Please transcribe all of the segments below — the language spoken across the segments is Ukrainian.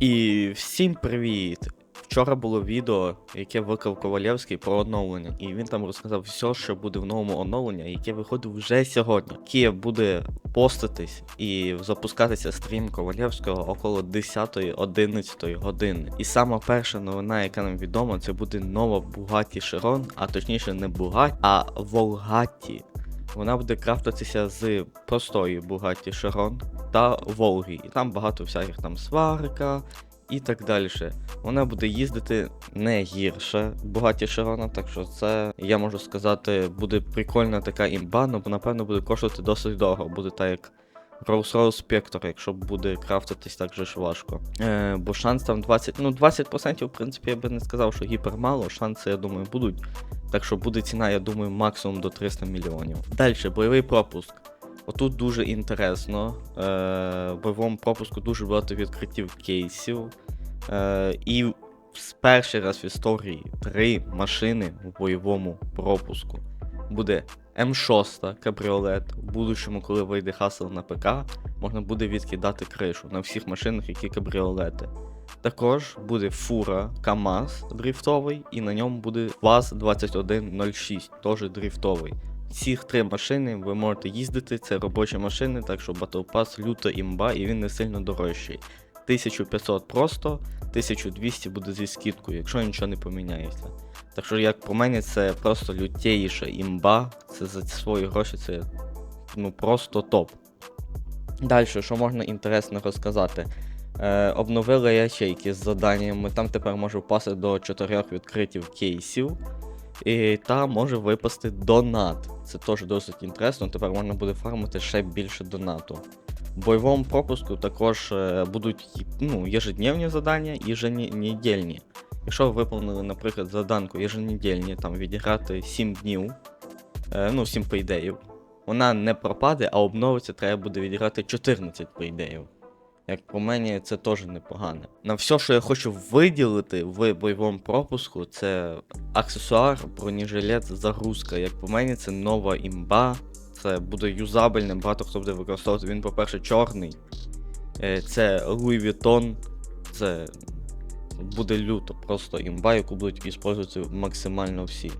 І всім привіт! Вчора було відео, яке виклав Ковалєвський про оновлення, і він там розказав все, що буде в новому оновленні, яке виходить вже сьогодні. Київ буде поститись і запускатися стрім Ковалєвського около 10-11 години. І сама перша новина, яка нам відома, це буде нова Bugatti Chiron, а точніше не Bugatti, а Volgatti. Вона буде крафтитися з простої Bugatti Chiron та Волги. І там багато всяких там сварка і так далі. Вона буде їздити не гірше Bugatti Chiron, так що це, я можу сказати, буде прикольна така імба, ну, бо напевно буде коштувати досить дорого. Буде так як Rolls-Royce Spectre, якщо буде крафтитись так же ж важко. Е, бо шанс там 20, ну 20%, в принципі, я би не сказав, що гіпермало, шанси, я думаю, будуть. Так що буде ціна, я думаю, максимум до 300 мільйонів. Далі, бойовий пропуск. Отут дуже інтересно. Е, в бойовому пропуску дуже багато відкриттів кейсів. Е, і в перший раз в історії три машини в бойовому пропуску. Буде М6 кабріолет. В будущому, коли вийде хасл на ПК, можна буде відкидати кришу на всіх машинах, які кабріолети. Також буде фура КАМАЗ дрифтовий, і на ньому буде ВАЗ-2106, теж дрифтовий. Цих три машини ви можете їздити, це робочі машини, так що Pass люто імба і він не сильно дорожчий. 1500 просто, 1200 буде зі скидкою, якщо нічого не поміняється. Так що, як по мені, це просто лютєїша імба, це за свої гроші це ну просто топ. Далі, що можна інтересно розказати? Е, обновили ячейки з заданнями, там тепер може впасти до 4 відкритів кейсів. І там може випасти донат. Це теж досить інтересно. Тепер можна буде фармити ще більше донату. В бойовому пропуску також е, будуть ну, ежедневні завдання і еженедільні. Якщо ви виповнили, наприклад, заданку еженедільні, там відіграти 7 днів, е, ну 7 пейдеїв, вона не пропаде, а обновиться, треба буде відіграти 14 пейдеїв. Як по мені, це теж непогано. На все, що я хочу виділити в бойовому пропуску, це аксесуар, бронежилет, загрузка. Як по мені, це нова імба. Це буде юзабельним, багато хто буде використовувати. Він, по-перше, чорний. Е, Це Louis Vuitton. Це буде люто, просто імба, яку будуть використовувати максимально всі.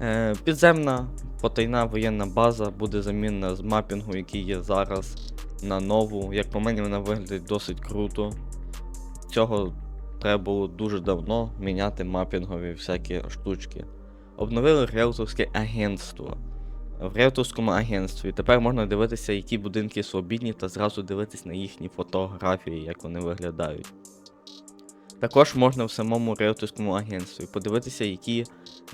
Е, Підземна потайна воєнна база буде замінена з мапінгу, який є зараз на нову. Як по мені, вона виглядає досить круто. Цього треба було дуже давно міняти мапінгові всякі штучки. Обновили риелторське агентство. В риелторському агентстві тепер можна дивитися, які будинки свобідні, та зразу дивитись на їхні фотографії, як вони виглядають. Також можна в самому риелторському агентстві подивитися, які,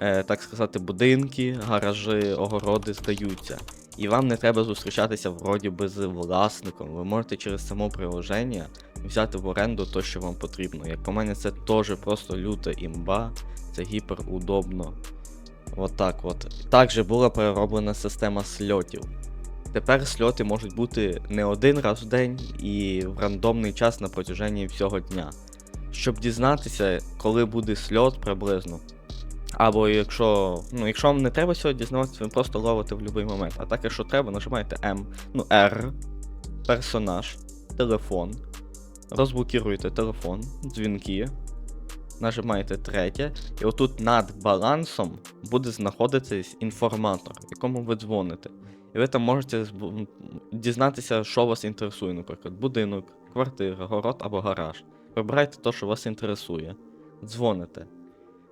е, так сказати, будинки, гаражі, огороди здаються. І вам не треба зустрічатися вроді би з власником. Ви можете через само приложення взяти в оренду те, що вам потрібно. Як по мене, це теж просто люта імба, це гіперудобно. Отак от. Також була перероблена система сльотів. Тепер сльоти можуть бути не один раз в день і в рандомний час на протяженні всього дня. Щоб дізнатися, коли буде сльот приблизно. Або якщо. Ну, якщо вам не треба сьогодні дізнаватися, ви просто ловите в будь-який момент. А так, якщо треба, нажимаєте М, ну R, персонаж, телефон. Розблокіруєте телефон, дзвінки. Нажимаєте третє, і отут над балансом буде знаходитись інформатор, якому ви дзвоните. І ви там можете дізнатися, що вас інтересує, наприклад, будинок, квартира, город або гараж. Вибирайте те, що вас інтересує. Дзвоните.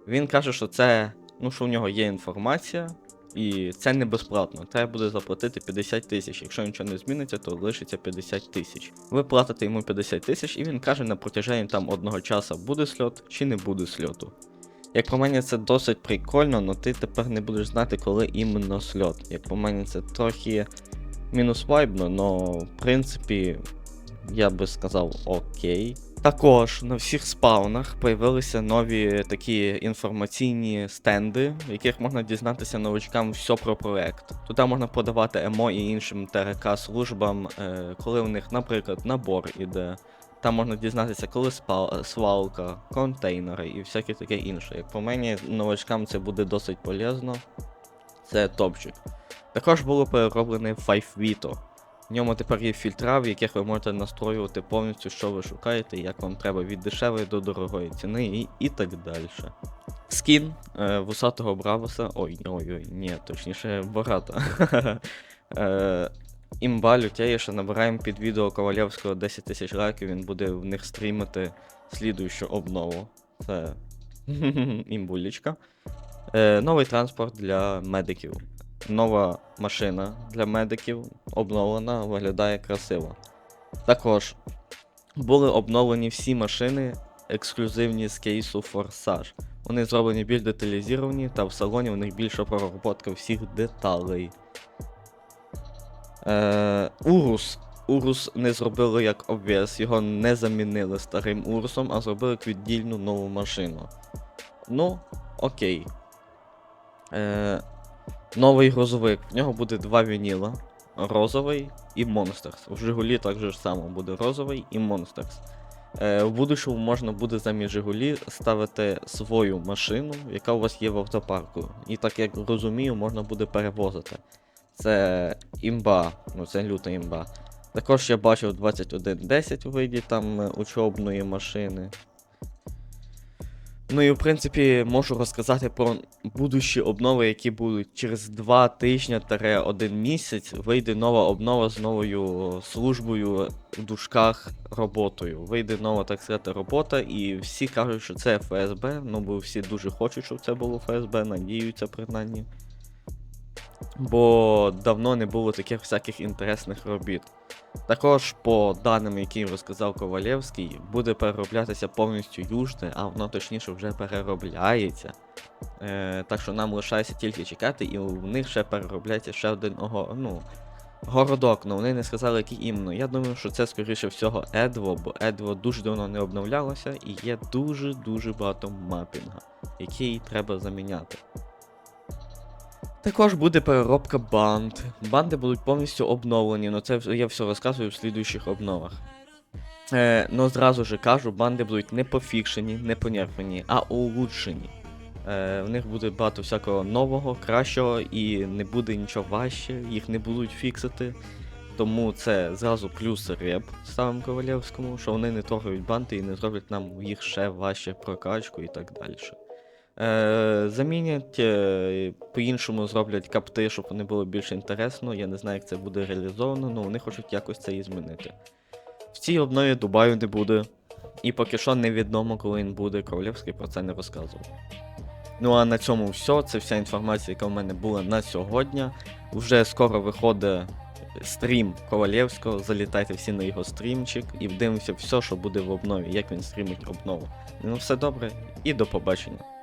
Він каже, що це, ну, що в нього є інформація, і це не безплатно. Треба буде заплатити 50 тисяч. Якщо нічого не зміниться, то лишиться 50 тисяч. Ви платите йому 50 тисяч, і він каже на протяженні там одного часу буде сльот чи не буде сльоту. Як по мені, це досить прикольно, але ти тепер не будеш знати, коли іменно сльот. Як по мені, це трохи мінус вайбно, але в принципі, я би сказав окей. Також на всіх спаунах появилися нові такі інформаційні стенди, в яких можна дізнатися новачкам все про проект. Туди можна подавати емо і іншим ТРК службам, е, коли у них, наприклад, набор іде. Там можна дізнатися, коли спал, свалка, контейнери і всяке таке інше. Як по мені, новачкам це буде досить полезно. Це топчик. Також було перероблене 5 Vito. В ньому тепер є фільтра, в яких ви можете настроювати повністю, що ви шукаєте, як вам треба від дешевої до дорогої ціни і, і так далі. Скін е, вусатого Бравоса. Ой, ой, ой, ні, точніше, Бората. е, імба лютєєша, набираємо під відео Ковалєвського 10 тисяч лайків, він буде в них стрімити слідуючу обнову. Це імбулічка. Е, новий транспорт для медиків. Нова машина для медиків обновлена, виглядає красиво. Також були обновлені всі машини, ексклюзивні з кейсу Форсаж. Вони зроблені більш деталізовані, та в салоні у них більша проработка всіх деталей. Е, Урус. Урус не зробили як обвес, його не замінили старим Урусом, а зробили віддільну нову машину. Ну, окей. Е, новий грузовик. В нього буде два вініла. Розовий і Монстерс. У Жигулі так же ж само буде розовий і Монстерс. Е, в будущому можна буде замість Жигулі ставити свою машину, яка у вас є в автопарку. І так як розумію, можна буде перевозити. Це імба, ну це люта імба. Також я бачив 2110 у виді там е, учобної машини. Ну і в принципі можу розказати про будущі обнови, які будуть через 2 тижні та 1 місяць. Вийде нова обнова з новою службою в дужках роботою. Вийде нова, так сказати, робота, і всі кажуть, що це ФСБ. Ну бо всі дуже хочуть, щоб це було ФСБ, надіються принаймні. Бо давно не було таких всяких інтересних робіт. Також, по даним, які розказав Ковалєвський, буде перероблятися повністю южне, а воно точніше вже переробляється. Е, так що нам лишається тільки чекати, і у них ще переробляється ще один ого, ну, городок, але вони не сказали, який іменно. Я думаю, що це скоріше всього Едво, бо Едво дуже давно не обновлялося і є дуже-дуже багато мапінга, який треба заміняти. Також буде переробка банд. Банди будуть повністю обновлені, але це я все розказую в слідуючих обновах. Е, ну зразу же кажу, банди будуть не пофікшені, не понерфені, а улучшені. Е, в них буде багато всякого нового, кращого і не буде нічого важче, їх не будуть фіксити. Тому це зразу плюс реп ставимо Ковалєвському, що вони не трогають банди і не зроблять нам їх ще важче прокачку і так далі. Е, замінять, е, по-іншому зроблять капти, щоб вони було більш інтересно. Я не знаю, як це буде реалізовано, але вони хочуть якось це і змінити. В цій обнові Дубаю не буде. І поки що невідомо, коли він буде, Ковалєвський про це не розказував. Ну а на цьому все. Це вся інформація, яка в мене була на сьогодні. Уже скоро виходить стрім Ковалєвського. Залітайте всі на його стрімчик і вдивимося все, що буде в обнові, як він стрімить обнову. Ну все добре і до побачення.